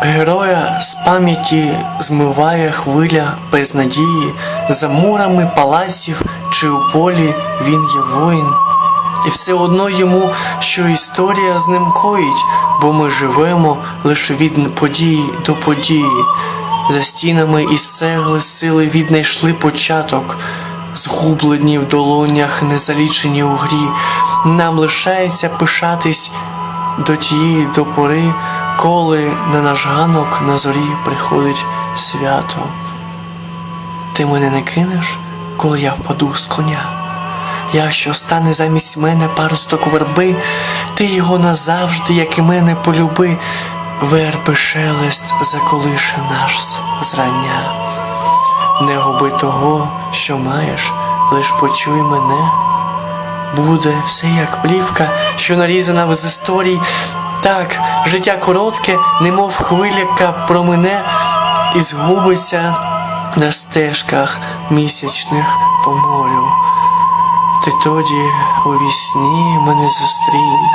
Героя з пам'яті змиває хвиля без надії, за мурами палаців чи у полі він є воїн. І все одно йому, що історія з ним коїть, бо ми живемо лише від події до події. За стінами із цегли сили віднайшли початок, згублені в долонях, незалічені у грі. Нам лишається пишатись до тієї до пори, коли на наш ганок на зорі приходить свято. Ти мене не кинеш, коли я впаду з коня. Якщо стане замість мене паросток верби, ти його назавжди, як і мене, полюби, верби шелест заколише наш зрання. Не губи того, що маєш, лиш почуй мене. Буде все як плівка, що нарізана з історій. Так, життя коротке, немов хвиляка промине і згубиться на стежках місячних по морю. Ти тоді у вісні мене зустрінь.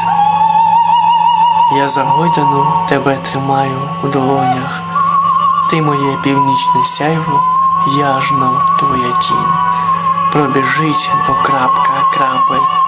Я загойдану тебе тримаю у долонях. Ти моє північне сяйво, яжно твоя тінь. Пробіжить двокрапка крапель.